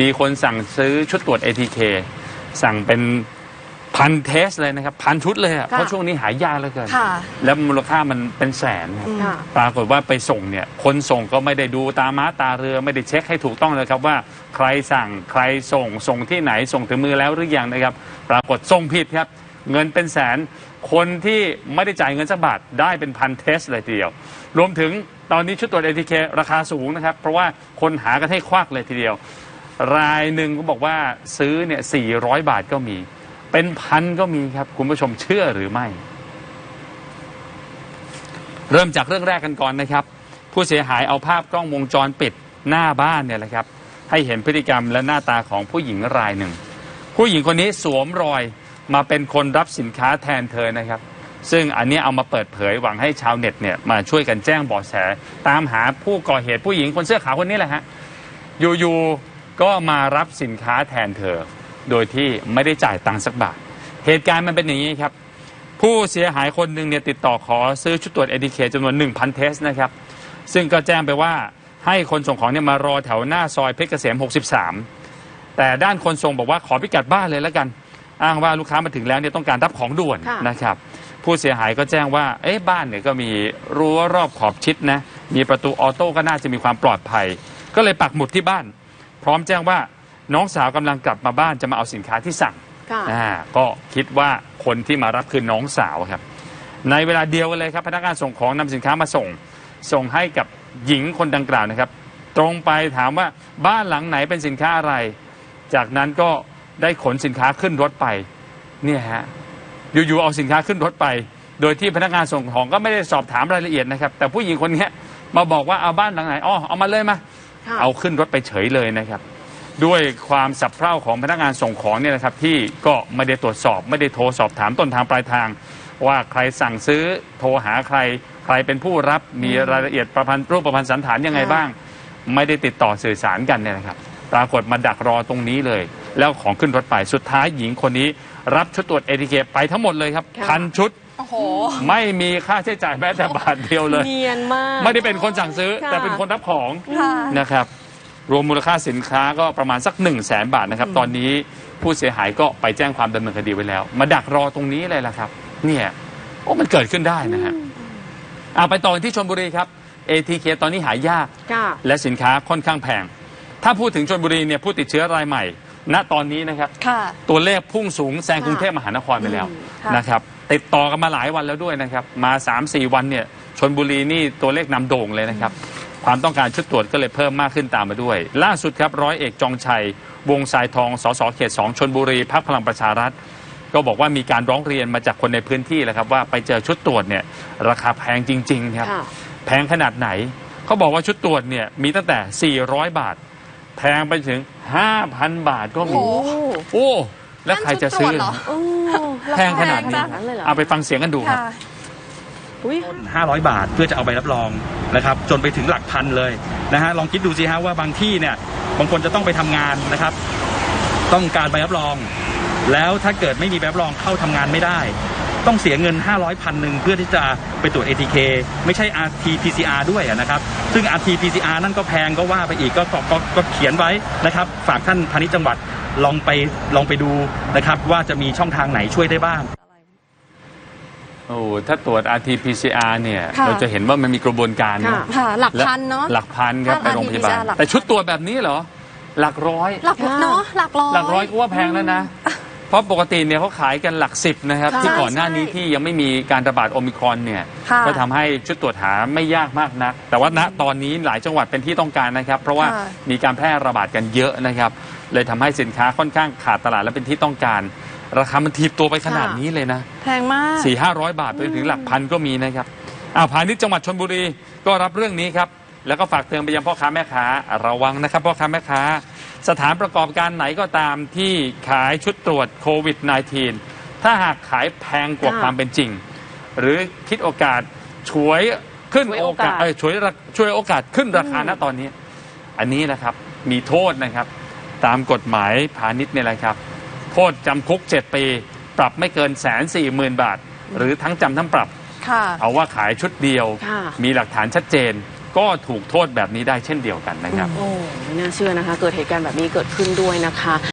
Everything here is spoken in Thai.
มีคนสั่งซื้อชุดตรวจ ATK สั่งเป็นพันเทสเลยนะครับ พันชุดเลยอะเพราะช่วงนี้หายากเหลือเกิน ค่ะ แล้วมูลค่ามันเป็นแสนครับอืม ค่ะ ปรากฏว่าไปส่งเนี่ย คนส่งก็ไม่ได้ดูตาม้าตาเรือไม่ได้เช็คให้ถูกต้องเลยครับว่าใครสั่งใครส่งส่งที่ไหนส่งถึงมือแล้วหรือยังนะครับ ปรากฏส่งผิดครับ เงินเป็นแสนคนที่ไม่ได้จ่ายเงินสักบาทได้เป็นพันเทสเลยทีเดียว รวมถึงตอนนี้ชุดตรวจ ATK ราคาสูงนะครับ เพราะว่าคนหากันให้ควักเลยทีเดียว รายหนึ่งก็บอกว่าซื้อเนี่ย400บาทก็มี เป็นพันก็มีครับ คุณผู้ชมเชื่อหรือไม่ เริ่มจากเรื่องแรกกันก่อนนะครับ ผู้เสียหายเอาภาพกล้องวงจรปิดหน้าบ้านเนี่ยแหละครับ ให้เห็นพฤติกรรมและหน้าตาของผู้หญิงรายหนึ่ง ผู้หญิงคนนี้สวมรอยมาเป็นคนรับสินค้าแทนเธอนะครับ ซึ่งอันนี้เอามาเปิดเผยหวังให้ชาวเน็ตเนี่ยมาช่วยกันแจ้งเบาะแส ตามหาผู้ก่อเหตุผู้หญิงคนเสื้อขาวคนนี้แหละฮะอยู่ๆ ก็มารับสินค้าแทนเธอ โดยที่ไม่ได้จ่ายตังค์สักบาท เหตุการณ์มันเป็นอย่างนี้ครับ ผู้เสียหายคนหนึ่งเนี่ยติดต่อขอซื้อชุดตรวจ ATK จำนวน 1,000 เทสนะครับ ซึ่งก็แจ้งไปว่าให้คนส่งของเนี่ยมารอแถวหน้าซอยเพชรเกษม 63 แต่ด้านคนส่งบอกว่าขอพิกัดบ้านเลยแล้วกัน อ้างว่าลูกค้ามาถึงแล้วเนี่ยต้องการรับของด่วนค่ะนะครับผู้เสียหายก็แจ้งว่า เอ๊ะ บ้านเนี่ยก็มีรั้วรอบขอบชิดนะ มีประตูออโต้ก็น่าจะมีความปลอดภัย ก็เลยปักหมุดที่บ้าน พร้อมแจ้งว่าน้องสาวกำลังกลับมาบ้านจะมาเอาสินค้าที่สั่งค่ะอ่าก็คิดว่าคนที่มารับคือน้องสาวครับ ในเวลาเดียวกันเลยครับพนักงานส่งของนำสินค้ามาส่ง ส่งให้กับหญิงคนดังกล่าวนะครับ ตรงไปถามว่าบ้านหลังไหนเป็นสินค้าอะไร จากนั้นก็ได้ขนสินค้าขึ้นรถไปเนี่ยฮะอยู่ๆเอาสินค้าขึ้นรถไป โดยที่พนักงานส่งของก็ไม่ได้สอบถามรายละเอียดนะครับ แต่ผู้หญิงคนเนี้ยมาบอกว่าเอาบ้านหลังไหนอ๋อเอามาเลยมา ค่ะเอาขึ้นรถไปเฉยเลยนะครับ ด้วยความสับเพร่าของพนักงานส่งของเนี่ยนะครับที่ก็ไม่ได้ตรวจสอบ ไม่ได้โทรสอบถามต้นทางปลายทาง ว่าใครสั่งซื้อโทรหาใคร ใครเป็นผู้รับมีรายละเอียดประพันธ์รูปประพันธ์สันฐานยังไงค่ะ บ้าง ไม่ได้ติดต่อสื่อสารกันเนี่ยนะครับ ปรากฏมาดักรอตรงนี้เลย แล้วของขึ้นรถไปสุดท้ายหญิงคนนี้ รับชุดตรวจเอทีเคไปทั้งหมดเลยครับค่ะพันชุด โอ้โห ไม่มีค่าใช้จ่ายแม้แต่บาทเดียวเลย เนียนมาก ไม่ได้เป็นคนสั่งซื้อค่ะ แต่เป็นคนรับของค่ะ นะครับ รวมมูลค่าสินค้าก็ประมาณสัก1นึ่งแสนบาทนะครับ ตอนนี้ผู้เสียหายก็ไปแจ้งความดำเนินคดีไว้แล้ว มาดักรอตรงนี้เลยล่ะครับ เนี่ยโอ้มันเกิดขึ้นได้นะฮะเอาไปต่อที่ชนบุรีครับ ATK ตอนนี้หายาก ค่ะ และสินค้าค่อนข้างแพง ถ้าพูดถึงชนบุรีเนี่ยผู้ติดเชื้อรายใหม่ ณตอนนี้นะครับ ค่ะ ตัวเลขพุ่งสูงแซงค่ะกรุงเทพมหานครไปแล้วอืมค่ะ นะครับ ติดต่อกันมาหลายวันแล้วด้วยนะครับ มา 3-4 วันเนี่ยชนบุรีนี่ตัวเลขนำโด่งเลยนะครับ ความต้องการชุดตรวจก็เลยเพิ่มมากขึ้นตามมาด้วย ล่าสุดครับร้อยเอกจองชัย วงสายทองสสเขต2ชนบุรีพักพลังประชารัฐ ก็บอกว่ามีการร้องเรียนมาจากคนในพื้นที่แหละครับว่าไปเจอชุดตรวจเนี่ยราคาแพงจริง ๆ ครับ ค่ะ แพงขนาดไหน เขาบอกว่าชุดตรวจเนี่ยมีตั้งแต่ 400 บาท แพงไปถึง 5,000 บาทก็มี โอ้โห โอ้ แล้วใครจะซื้อนั่นชุดตรวจเหรอโอ้แพงขนาดนี้แพงเลยเหรอเอาไปฟังเสียงกันดูครับ ค่ะอุ้ย 500 บาทเพื่อจะเอาใบรับรองนะครับ จนไปถึงหลักพันเลยนะฮะลองคิดดูสิฮะว่าบางที่เนี่ยบางคนจะต้องไปทำงานนะครับ ต้องการใบรับรอง แล้วถ้าเกิดไม่มีใบรับรองเข้าทำงานไม่ได้ ต้องเสียเงิน 500พันหนึ่งเพื่อที่จะไปตรวจ ATK ไม่ใช่ RT PCR ด้วยอะนะครับ ซึ่ง RT PCR นั่นก็แพงก็ว่าไปอีกก็ก็ก็ก็เขียนไว้นะครับ ฝากท่านพาณิชย์จังหวัดลองไปลองไปดูนะครับ ว่าจะมีช่องทางไหนช่วยได้บ้าง โอ้ถ้าตรวจ RT-PCR เนี่ย ค่ะ เราจะเห็นว่ามันมีกระบวนการนะ ค่ะค่ะหลักและพันเนาะ หลักพันครับถ้าไปโรงพยาบาล RT-PCR หลักพัน แต่ชุดตรวจแบบนี้เหรอ หลักร้อย หลักค่ะเนาะหลักร้อย หลักร้อยก็ว่าแพงแล้วนะ เพราะปกติเนี่ยเขาขายกันหลักสิบนะครับ ใช่ที่ก่อนหน้านี้ใช่ที่ยังไม่มีการระบาดโอมิครอนเนี่ยค่ะก็ทำให้ชุดตรวจหาไม่ยากมากนัก แต่ว่าณตอนนี้หลายจังหวัดเป็นที่ต้องการนะครับ เพราะว่าค่ะ มีการแพร่ระบาดกันเยอะนะครับ เลยทำให้สินค้าค่อนข้างขาดตลาดและเป็นที่ต้องการ ราคามันถีบตัวไปขนาดนี้เลยนะ แพงมาก สี่ห้าร้อยบาทไปถึงหลักพันก็มีนะครับอ้าวพาณิชย์จังหวัดชนบุรีก็รับเรื่องนี้ครับ แล้วก็ฝากเตือนไปยังพ่อค้าแม่ค้าระวังนะครับ พ่อค้าแม่ค้า สถานประกอบการไหนก็ตามที่ขายชุดตรวจโควิด -19 ถ้าหากขายแพงกว่าค่ะความเป็นจริง หรือคิดโอกาสฉวยขึ้นฉวยโอโอกากาสสเอ้ยฉวยราช่วยโอกาสขึ้นราคาณตอนนี้ อันนี้นะครับมีโทษนะครับ ตามกฎหมายพาณิชย์เนี่ยแหละครับ โทษจำคุก 7 ปี ปรับไม่เกินแสนสี่หมื่นบาท หรือทั้งจำทั้งปรับค่ะเอาว่าขายชุดเดียวค่ะมีหลักฐานชัดเจน ก็ถูกโทษแบบนี้ได้เช่นเดียวกันนะครับ โอ้ไม่น่าเชื่อนะคะ เกิดเหตุการณ์แบบนี้เกิดขึ้นด้วยนะคะ